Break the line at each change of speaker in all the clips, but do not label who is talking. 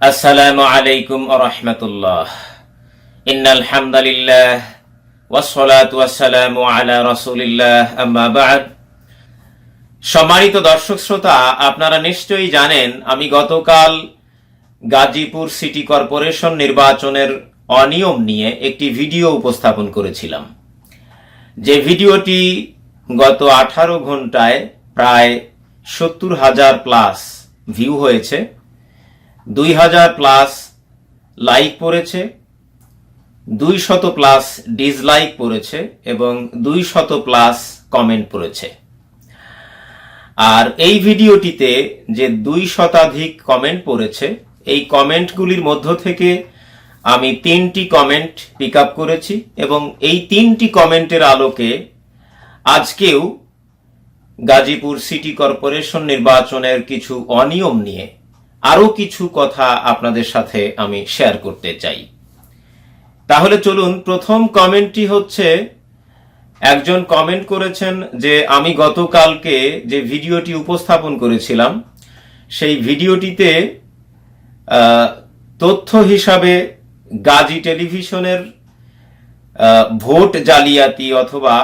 আসসালামু আলাইকুম রহমতুল্লাহ। ইন্নাল হামদালিল্লাহ ওয়াসসালাতু ওয়াসসালামু আলা রাসূলিল্লাহ, আম্মা বা'দ। সম্মানিত দর্শক শ্রোতা, আপনারা নিশ্চয়ই জানেন, আমি গতকাল গাজীপুর সিটি কর্পোরেশন নির্বাচনের অনিয়ম নিয়ে একটি ভিডিও উপস্থাপন করেছিলাম। যে ভিডিওটি গত আঠারো ঘন্টায় প্রায় সত্তর হাজার প্লাস ভিউ হয়েছে। দুই হাজার প্লাস লাইক পড়েছে, দুই শত প্লাস ডিসলাইক পড়েছে এবং দুই শত প্লাস কমেন্ট পড়েছে। আর এই ভিডিওটিতে যে দুই শতাধিক কমেন্ট পড়েছে, এই কমেন্টগুলির মধ্য থেকে আমি তিনটি কমেন্ট পিক আপ করেছি এবং এই তিনটি কমেন্টের আলোকে আজকেও গাজীপুর সিটি কর্পোরেশন নির্বাচনের কিছু অনিয়ম নিয়ে আরও কিছু কথা আপনাদের সাথে আমি শেয়ার করতে চাই। তাহলে চলুন, প্রথম কমেন্টটি হচ্ছে, একজন কমেন্ট করেছেন যে, আমি গতকালকে যে ভিডিওটি উপস্থাপন করেছিলাম, সেই ভিডিওটিতে তথ্য হিসাবে গাজী টেলিভিশনের ভোট জালিয়াতি অথবা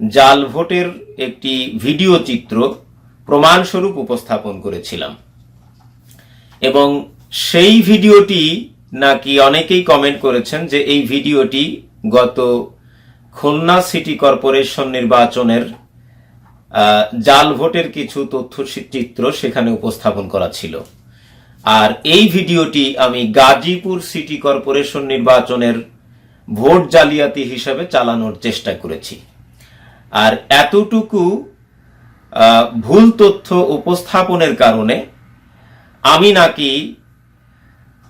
জাল ভোটের একটি ভিডিও চিত্র প্রমাণস্বরূপ উপস্থাপন করেছিলাম। এবং সেই ভিডিওটি নাকি অনেকেই কমেন্ট করেছেন যে এই ভিডিওটি গত খুলনা সিটি কর্পোরেশন নির্বাচনের জাল ভোটের কিছু তথ্য চিত্র সেখানে উপস্থাপন করা ছিল। আর এই ভিডিওটি আমি গাজীপুর সিটি কর্পোরেশন নির্বাচনের ভোট জালিয়াতি হিসাবে চালানোর চেষ্টা করেছি। আর এতটুকু ভুল তথ্য উপস্থাপনের কারণে আমি নাকি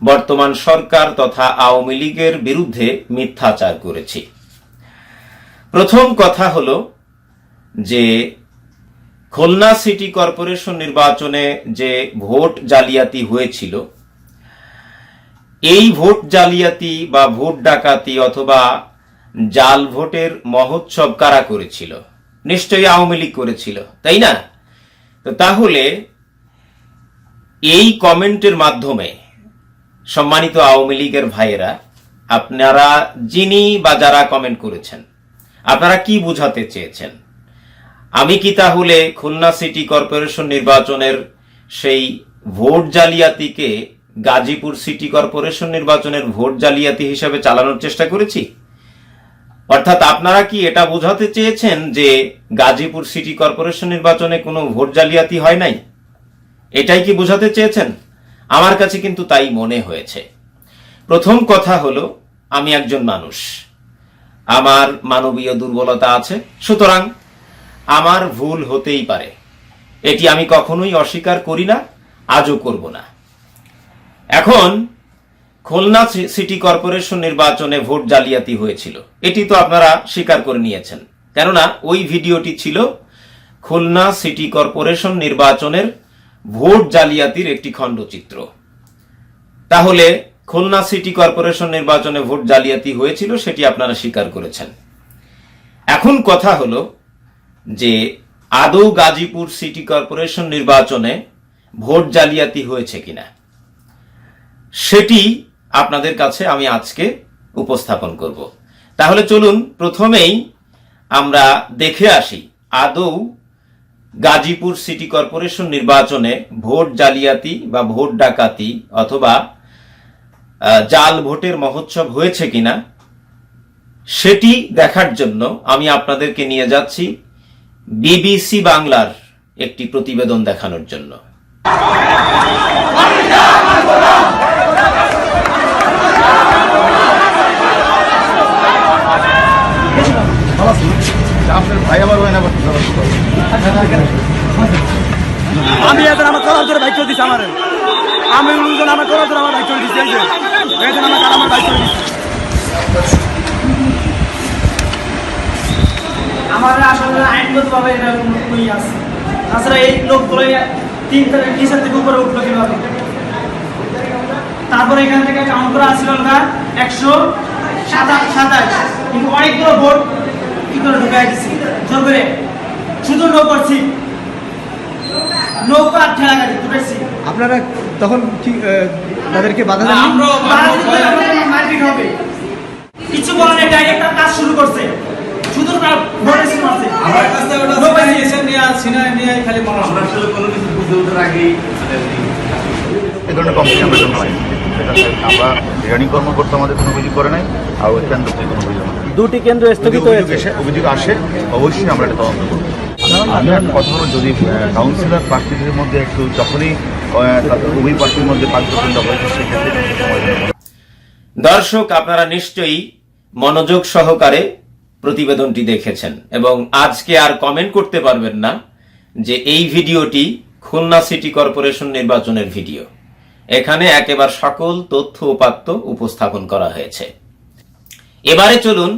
বর্তমান সরকার তথা আওয়ামী লীগের বিরুদ্ধে মিথ্যাচার করেছি। প্রথম কথা হল যে খুলনা সিটি কর্পোরেশন নির্বাচনে যে ভোট জালিয়াতি হয়েছিল, এই ভোট জালিয়াতি বা ভোট ডাকাতি অথবা জাল ভোটের মহোৎসব কারা করেছিল? নিশ্চয়ই আওয়ামী লীগ করেছিল, তাই না? তো তাহলে এই কমেন্টের মাধ্যমে সম্মানিত আওয়ামী লীগের ভাইয়েরা, আপনারা যিনি বা যারা কমেন্ট করেছেন, আপনারা কি বুঝাতে চেয়েছেন? আমি কি তাহলে খুলনা সিটি কর্পোরেশন নির্বাচনের সেই ভোট জালিয়াতিকে গাজীপুর সিটি কর্পোরেশন নির্বাচনের ভোট জালিয়াতি হিসাবে চালানোর চেষ্টা করেছি? অর্থাৎ আপনারা কি এটা বোঝাতে চেয়েছেন যে গাজীপুর সিটি কর্পোরেশন নির্বাচনে কোনো ভোট জালিয়াতি হয় নাই? এটাই কি বোঝাতে চেয়েছেন? আমার কাছে কিন্তু তাই মনে হয়েছে। প্রথম কথা হলো, আমি একজন মানুষ। আমার মানবীয় দুর্বলতা আছে। সুতরাং আমার ভুল হতেই পারে। এটি আমি কখনোই অস্বীকার করি না, আজও করব না। এখন খুলনা সিটি কর্পোরেশন নির্বাচনে ভোট জালিয়াতি হয়েছিল। এটি তো আপনারা স্বীকার করে নিয়েছেন। কেননা, ওই ভিডিওটি ছিল খুলনা সিটি কর্পোরেশন নির্বাচনের ভোট জালিয়াতির একটি খণ্ডচিত্র। তাহলে খুলনা সিটি কর্পোরেশন নির্বাচনে ভোট জালিয়াতি হয়েছিল সেটি আপনারা স্বীকার করেছেন। এখন কথা হলো যে আদৌ গাজীপুর সিটি কর্পোরেশন নির্বাচনে ভোট জালিয়াতি হয়েছে কিনা, সেটি আপনাদের কাছে আমি আজকে উপস্থাপন করব। তাহলে চলুন প্রথমেই আমরা দেখে আসি আদৌ গাজীপুর সিটি কর্পোরেশন নির্বাচনে ভোট জালিয়াতি বা ভোট ডাকাতি অথবা জাল ভোটের মহোৎসব হয়েছে কিনা, সেটি দেখার জন্য আমি আপনাদেরকে নিয়ে যাচ্ছি বিবিসি বাংলার একটি প্রতিবেদন দেখানোর জন্য।
ভাই আবার
আমি এখন আমার করার ধরে বাইক দিছি আমার। আমি লোকজন আমার করার ধরে আমার বাইক যে। এখন আমার আমার বাইক করে দিছি।
আমার আসলে আছে। তাছাড়া এই তিন উপরে তারপরে এখান থেকে কাউন্ট করা আছিল না একশো সাতাশ সাতাশ। কিন্তু অনেকগুলো ভোট কি করে ঢুকাই দিছি? জোর করে। শুধু নো করছি নৌকা আর ঠেলা গাড়ি দুটাই ছিল
আপনারা তখন কি তাদেরকে বাধা দেন
মারপিট হবে। কিছু বলে না ডাইরেক্ট কাজ শুরু করছে। শুধু আছে
আমার কাছ ওটা
নৌকা নিয়ে-
এসে নিয়ে সিনাই নিয়ে খালি মারা
আমরা আসলে কোনো কিছু বুঝে ওঠার আগেই
এই ধরনের কমপ্লেন আমরা সেটা আমরা রিটার্নিং কর্মকর্তা আমাদের কোনো অভিযোগ করে নাই আর ওই কেন্দ্র থেকে কোনো অভিযোগ
দুটি কেন্দ্র
স্থগিত অভিযোগ এসে অভিযোগ আসে অবশ্যই আমরা এটা তদন্ত করব। আমি একটা কথা হলো যদি কাউন্সিলর প্রার্থীদের মধ্যে একটু যখনই উভয় প্রার্থীর মধ্যে পার্থক্য হয় সেক্ষেত্রে সময়
দর্শক আপনারা নিশ্চয়ই মনোযোগ সহকারে প্রতিবেদনটি দেখেছেন এবং আজকে আর কমেন্ট করতে পারবেন না যে এই ভিডিওটি খুলনা সিটি কর্পোরেশন নির্বাচনের ভিডিও। এখানে একেবারে সকল তথ্য উপাত্ত উপস্থাপন করা হয়েছে। এবারে চলুন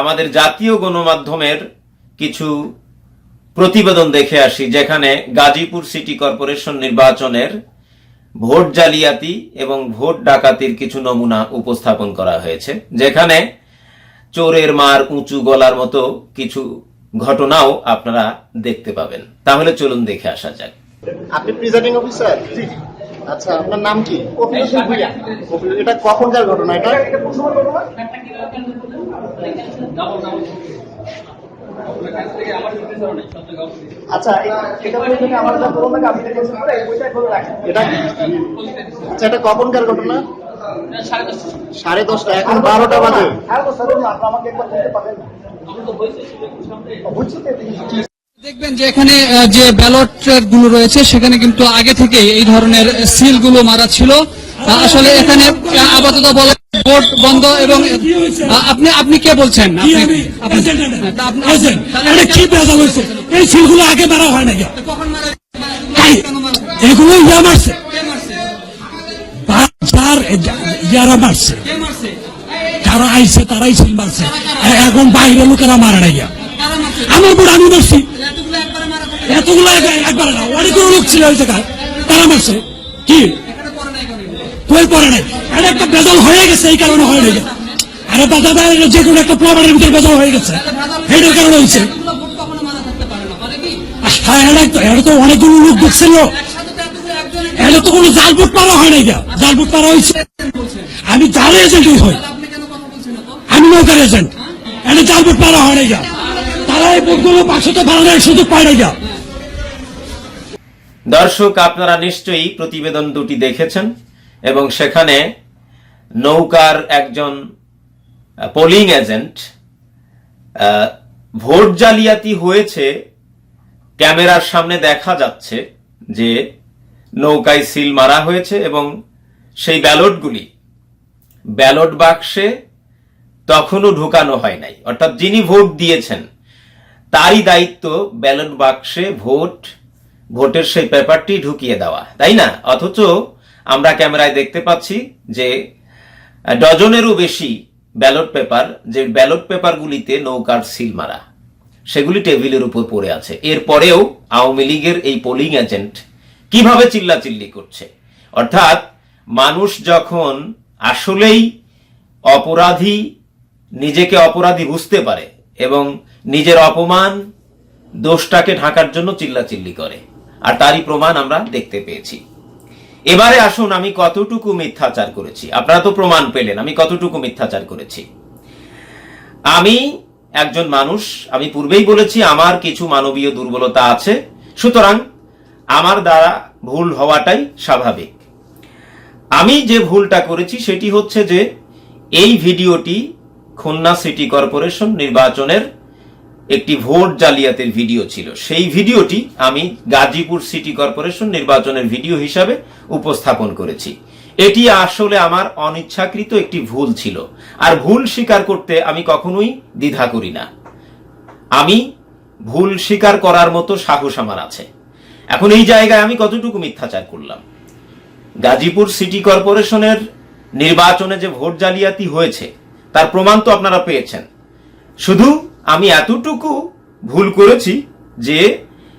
আমাদের জাতীয় গণমাধ্যমের কিছু প্রতিবেদন দেখে আসি যেখানে গাজীপুর সিটি কর্পোরেশন নির্বাচনের ভোট জালিয়াতি এবং ভোট ডাকাতির কিছু নমুনা উপস্থাপন করা হয়েছে যেখানে চোরের মার উঁচু গলার মতো কিছু ঘটনাও আপনারা দেখতে পাবেন। তাহলে চলুন দেখে আসা যাক।
আপনি প্রিজাইডিং অফিসার আচ্ছা আপনার নাম কি? কপিল, এটা কখনকার ঘটনা এটা? আচ্ছা এটা আমার যা এই রাখেন। এটা আচ্ছা এটা কখনকার ঘটনা? সাড়ে দশটা এখন বারোটা বাজে।
দেখবেন যে এখানে যে ব্যালটগুলো রয়েছে সেখানে কিন্তু আগে থেকে এই ধরনের সিলগুলো মারা ছিল। আসলে এখানে আপাতত বলা ভোট বন্ধ এবং আপনি আপনি কে বলছেন? আপনি- আপনি- হ্যাঁ, তা আপনি-
এটা কি বেজা হয়েছে এই সিলগুলো আগে মারা হয় নাকি? এগুলো ইয়া মারছে?
কে
যার যারা মারছে। যারা আইছে তারাই সিল মারছে। এখন বাইরে লোকেরা মারে না গিয়া
কারা মারছে?
আমার বোর্ড আমি মারছি।
এতগুলো একবারে
না অনেকগুলো লোক ছিল ওই জায়গায়। তারা মারছে। কি?
নাই
কই পরে নাই এটা একটা বেদল হয়ে গেছে, এই কারণে হয়ে গেছে আরে ভাই এটা যে কোনো একটা প্লাবারের ভিতরে বেদল হয়ে গেছে। এটার কারণে হয়েছে। হ্যাঁ এটা তো এটা তো অনেকগুলো লোক দেখছিল। এটা তো কোনো জাল ভোট পারা হয় নাই গা। জাল ভোট পারা হয়েছে। আমি জাল এজেন্টই হই। আমি নৌকার এজেন্ট এটা জাল ভোট পারা হয় নাই গা। তারা এই ভোটগুলো পাঁচশো বাড়ানোর সুযোগ পায় নাই গা।
দর্শক, আপনারা নিশ্চয়ই প্রতিবেদন দুটি দেখেছেন। এবং সেখানে নৌকার একজন পোলিং এজেন্ট ভোট জালিয়াতি হয়েছে, ক্যামেরার সামনে দেখা যাচ্ছে যে নৌকায় সিল মারা হয়েছে এবং সেই ব্যালটগুলি, ব্যালট বাক্সে তখনও ঢুকানো হয় নাই। অর্থাৎ যিনি ভোট দিয়েছেন, তারই দায়িত্ব ব্যালট বাক্সে ভোট, ভোটের সেই পেপারটি ঢুকিয়ে দেওয়া, তাই না? অথচ আমরা ক্যামেরায় দেখতে পাচ্ছি যে ডজনেরও বেশি ব্যালট পেপার, যে ব্যালট পেপারগুলিতে নৌকার সিল মারা, সেগুলি টেবিলের উপর পড়ে আছে। এরপরেও আওয়ামী লীগের এই পোলিং এজেন্ট কীভাবে চিল্লাচিল্লি করছে? অর্থাৎ, মানুষ যখন আসলেই অপরাধী, নিজেকে অপরাধী বুঝতে পারে এবং নিজের অপমান, দোষটাকে ঢাকার জন্য চিল্লাচিল্লি করে। আর তারই প্রমাণ আমরা দেখতে পেয়েছি। এবারে আসুন, আমি কতটুকু মিথ্যাচার করেছি? আপনারা তো প্রমাণ পেলেন, আমি কতটুকু মিথ্যাচার করেছি? আমি একজন মানুষ, আমি পূর্বেই বলেছি আমার কিছু মানবীয় দুর্বলতা আছে, সুতরাং আমার দ্বারা ভুল হওয়াটাই স্বাভাবিক। আমি যে ভুলটা করেছি, সেটি হচ্ছে যে এই ভিডিওটি খুলনা সিটি কর্পোরেশন নির্বাচনের একটি ভোট জালিয়াতির ভিডিও ছিল। সেই ভিডিওটি আমি গাজীপুর সিটি কর্পোরেশন নির্বাচনের ভিডিও হিসাবে উপস্থাপন করেছি। এটি আসলে আমার অনিচ্ছাকৃত একটি ভুল ছিল। আর ভুল স্বীকার করতে আমি কখনোই দ্বিধা করি না। আমি ভুল স্বীকার করার মতো সাহস আমার আছে। এখন এই জায়গায় আমি কতটুকু মিথ্যাচার করলাম? গাজীপুর সিটি কর্পোরেশনের নির্বাচনে যে ভোট জালিয়াতি হয়েছে, তার প্রমাণ তো আপনারা পেয়েছেন। শুধু আমি এতটুকু ভুল করেছি যে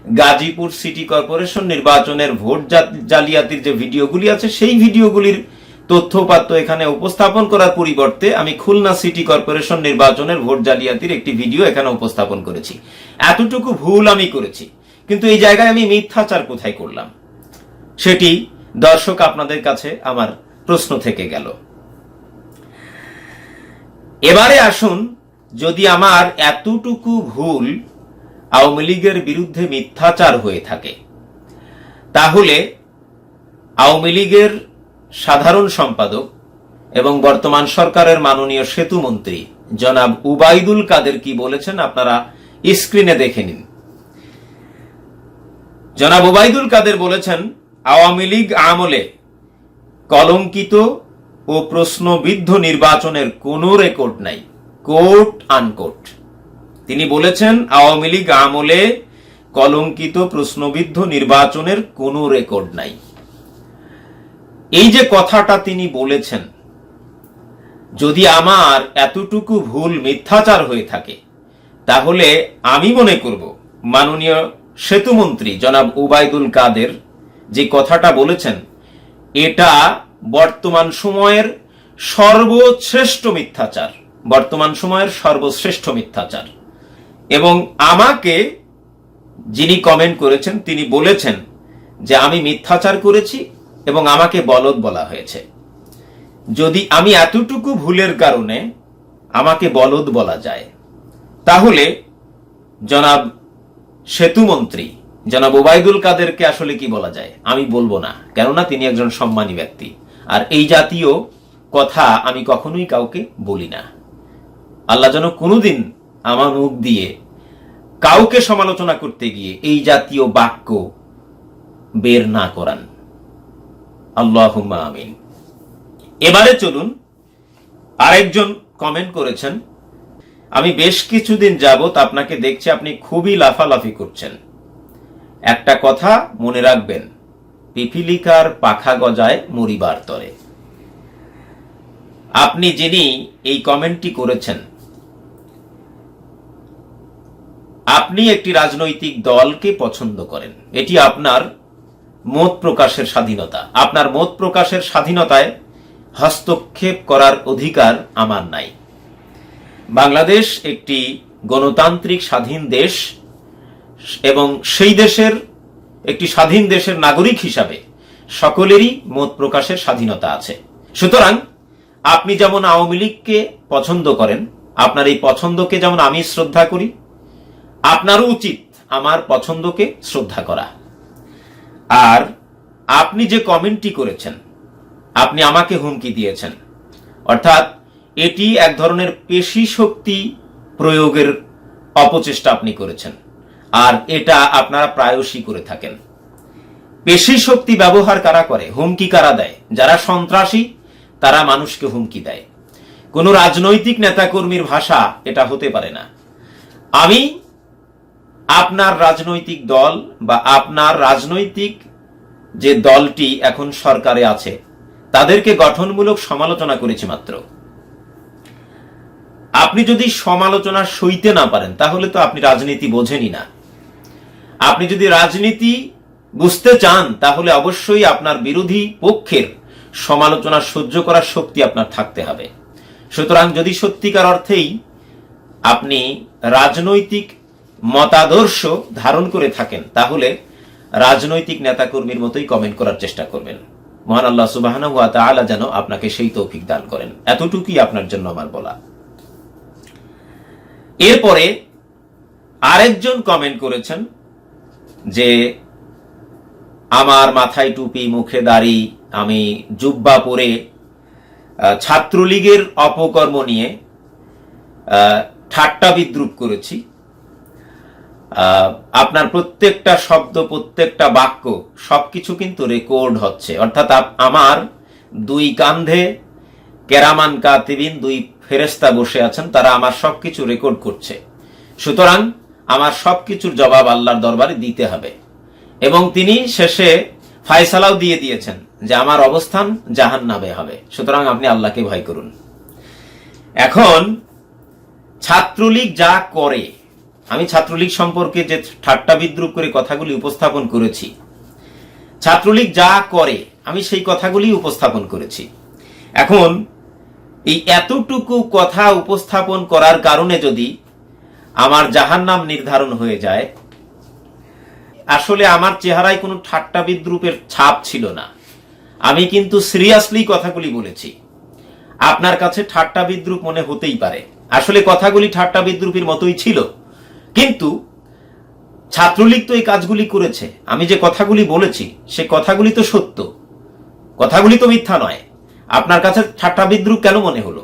গাজীপুর সিটি কর্পোরেশন নির্বাচনের ভোট জালিয়াতির যে ভিডিওগুলি আছে, সেই ভিডিওগুলির তথ্যপাত্য এখানে উপস্থাপন করার পরিবর্তে আমি খুলনা সিটি কর্পোরেশন নির্বাচনের ভোট জালিয়াতির একটি ভিডিও এখানে উপস্থাপন করেছি। এতটুকু ভুল আমি করেছি। কিন্তু এই জায়গায় আমি মিথ্যাচার কোথায় করলাম? সেটি দর্শক আপনাদের কাছে আমার প্রশ্ন থেকে গেল। এবারে আসুন যদি আমার এতটুকু ভুল আওয়ামী লীগের বিরুদ্ধে মিথ্যাচার হয়ে থাকে, তাহলে আওয়ামী লীগের সাধারণ সম্পাদক এবং বর্তমান সরকারের মাননীয় সেতু মন্ত্রী জনাব উবাইদুল কাদের কি বলেছেন আপনারা স্ক্রিনে দেখে নিন। জনাব উবাইদুল কাদের বলেছেন, আওয়ামী লীগ আমলে কলঙ্কিত ও প্রশ্নবিদ্ধ নির্বাচনের কোনো রেকর্ড নাই। Quote unquote. তিনি বলেছেন, আওয়ামী লীগ আমলে কলঙ্কিত প্রশ্নবিদ্ধ নির্বাচনের কোনো রেকর্ড নাই। এই যে কথাটা তিনি বলেছেন, যদি আমার এতটুকু ভুল মিথ্যাচার হয়ে থাকে, তাহলে আমি মনে করব, মাননীয় সেতুমন্ত্রী জনাব উবাইদুল কাদের যে কথাটা বলেছেন, এটা বর্তমান সময়ের সর্বশ্রেষ্ঠ মিথ্যাচার। বর্তমান সময়ের সর্বশ্রেষ্ঠ মিথ্যাচার। এবং আমাকে যিনি কমেন্ট করেছেন, তিনি বলেছেন যে আমি মিথ্যাচার করেছি এবং আমাকে বলদ বলা হয়েছে। যদি আমি এতটুকু ভুলের কারণে আমাকে বলদ বলা যায়, তাহলে জনাব সেতুমন্ত্রী জনাব ওবায়দুল কাদেরকে আসলে কি বলা যায়? আমি বলব না, কেননা তিনি একজন সম্মানী ব্যক্তি। আর এই জাতীয় কথা আমি কখনোই কাউকে বলি না। আল্লাহ যেন কোনোদিন আমার মুখ দিয়ে কাউকে সমালোচনা করতে গিয়ে এই জাতীয় বাক্য বের না করান। আল্লাহ আমিন। এবারে চলুন আরেকজন কমেন্ট করেছেন। আমি বেশ কিছুদিন যাবত আপনাকে দেখছি আপনি খুবই লাফালাফি করছেন। একটা কথা মনে রাখবেন, পিপিলিকার পাখা গজায় মরিবার তরে। আপনি যিনি এই কমেন্টটি করেছেন আপনি একটি রাজনৈতিক দলকে পছন্দ করেন। এটি আপনার মত প্রকাশের স্বাধীনতা। আপনার মত প্রকাশের স্বাধীনতায় হস্তক্ষেপ করার অধিকার আমার নাই। বাংলাদেশ একটি গণতান্ত্রিক স্বাধীন দেশ এবং সেই দেশের একটি স্বাধীন দেশের নাগরিক হিসাবে সকলেরই মত প্রকাশের স্বাধীনতা আছে। সুতরাং আপনি যেমন আওয়ামী লীগকে পছন্দ করেন, আপনার এই পছন্দকে যেমন আমি শ্রদ্ধা করি আপনারও উচিত আমার পছন্দকে শ্রদ্ধা করা। আর আপনি যে কমেন্টটি করেছেন, আপনি আমাকে হুমকি দিয়েছেন, অর্থাৎ এটি এক ধরনের পেশি শক্তি প্রয়োগের অপচেষ্টা আপনি করেছেন, আর এটা আপনারা প্রায়শই করে থাকেন। পেশি শক্তি ব্যবহার কারা করে, হুমকি কারা দেয়? যারা সন্ত্রাসী, তারা মানুষকে হুমকি দেয়। কোনো রাজনৈতিক নেতাকর্মীর ভাষা এটা হতে পারে না। আমি আপনার রাজনৈতিক দল বা আপনার রাজনৈতিক যে দলটি এখন সরকারে আছে, তাদেরকে গঠনমূলক সমালোচনা করেছি মাত্র। আপনি যদি সমালোচনা সইতে না পারেন, তাহলে তো আপনি রাজনীতি বোঝেনই না। আপনি যদি রাজনীতি বুঝতে চান, তাহলে অবশ্যই আপনার বিরোধী পক্ষের সমালোচনা সহ্য করার শক্তি আপনার থাকতে হবে। সুতরাং যদি সত্যিকার অর্থেই আপনি রাজনৈতিক মতাদর্শ ধারণ করে থাকেন, তাহলে রাজনৈতিক নেতাকর্মীর মতোই কমেন্ট করার চেষ্টা করবেন। মহান আল্লাহ সুবাহ যেন আপনাকে সেই তৌফিক দান করেন। এতটুকুই আপনার জন্য আমার বলা। এরপরে আরেকজন কমেন্ট করেছেন যে, আমার মাথায় টুপি, মুখে দাড়ি, আমি জুব্বা পরে ছাত্রলীগের অপকর্ম নিয়ে ঠাট্টা বিদ্রুপ করেছি। আপনার প্রত্যেকটা শব্দ, প্রত্যেকটা বাক্য, সবকিছু কিন্তু রেকর্ড হচ্ছে। অর্থাৎ আমার দুই কান্ধে কেরামান কাতিবিন, দুই ফেরেস্তা বসে আছেন, তারা আমার সবকিছু রেকর্ড করছে। সুতরাং আমার সবকিছুর জবাব আল্লাহর দরবারে দিতে হবে। এবং তিনি শেষে ফায়সালাও দিয়ে দিয়েছেন যে আমার অবস্থান জাহান নামে হবে। সুতরাং আপনি আল্লাহকে ভয় করুন। এখন ছাত্রলীগ যা করে আমি ছাত্রলীগ সম্পর্কে যে ঠাট্টা বিদ্রুপ করে কথাগুলি উপস্থাপন করেছি, ছাত্রলীগ যা করে, আমি সেই কথাগুলি উপস্থাপন করেছি। এখন, এই এতটুকু কথা উপস্থাপন করার কারণে যদি আমার জাহান্নাম নির্ধারণ হয়ে যায়, আসলে আমার চেহারায় কোনো ঠাট্টা বিদ্রুপের ছাপ ছিল না। আমি কিন্তু সিরিয়াসলি কথাগুলি বলেছি। আপনার কাছে ঠাট্টা বিদ্রুপ মনে হতেই পারে। আসলে কথাগুলি ঠাট্টা বিদ্রুপের মতোই ছিল। কিন্তু ছাত্রলীগ তো এই কাজগুলি করেছে। আমি যে কথাগুলি বলেছি, সে কথাগুলি তো সত্য। কথাগুলি তো মিথ্যা নয়। আপনার কাছে ঠাট্টা বিদ্রুপ কেন মনে হলো?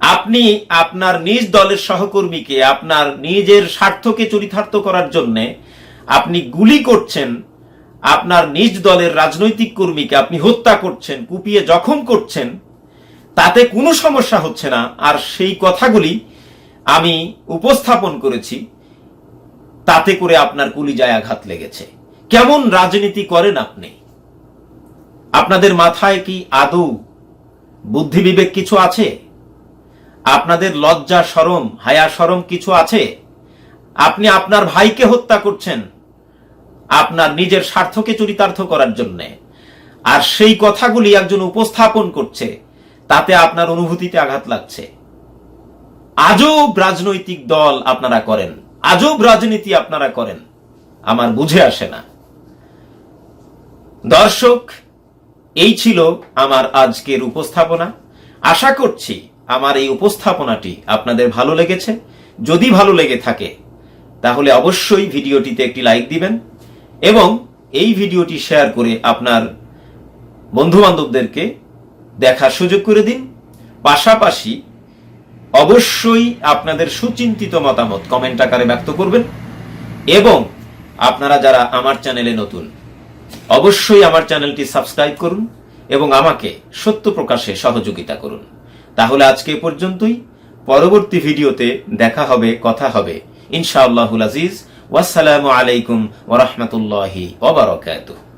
আপনি আপনার নিজ দলের সহকর্মীকে, আপনার নিজের স্বার্থকে চরিতার্থ করার জন্য আপনি গুলি করছেন, আপনার নিজ দলের রাজনৈতিক কর্মীকে আপনি হত্যা করছেন, কুপিয়ে জখম করছেন, তাতে কোনো সমস্যা হচ্ছে না। আর সেই কথাগুলি আমি উপস্থাপন করেছি, তাতে করে আপনার কুলিজায় আঘাত লেগেছে। কেমন রাজনীতি করেন আপনি? আপনাদের মাথায় কি আদৌ বুদ্ধি বিবেক কিছু আছে? আপনাদের লজ্জা, সরম, হায়া, সরম কিছু আছে? আপনি আপনার ভাইকে হত্যা করছেন, আপনার নিজের স্বার্থকে চরিতার্থ করার জন্য। আর সেই কথাগুলি একজন উপস্থাপন করছে, তাতে আপনার অনুভূতিতে আঘাত লাগছে। আজব রাজনৈতিক দল আপনারা করেন। আজব রাজনীতি আপনারা করেন। আমার বুঝে আসে না। দর্শক, এই ছিল আমার আজকের উপস্থাপনা। আশা করছি আমার এই উপস্থাপনাটি আপনাদের ভালো লেগেছে। যদি ভালো লেগে থাকে, তাহলে অবশ্যই ভিডিওটিতে একটি লাইক দিবেন এবং এই ভিডিওটি শেয়ার করে আপনার বন্ধু বান্ধবদেরকে দেখার সুযোগ করে দিন। পাশাপাশি অবশ্যই আপনাদের সুচিন্তিত মতামত কমেন্ট আকারে ব্যক্ত করবেন। এবং আপনারা যারা আমার চ্যানেলে নতুন, অবশ্যই আমার চ্যানেলটি সাবস্ক্রাইব করুন এবং আমাকে সত্য প্রকাশে সহযোগিতা করুন। তাহলে আজকে পর্যন্তই। পরবর্তী ভিডিওতে দেখা হবে, কথা হবে। ইনশাআল্লাহুল আজিজ। ওয়াসসালামু আলাইকুম ওরহমতুল্লাহি ওবরাকাতুহ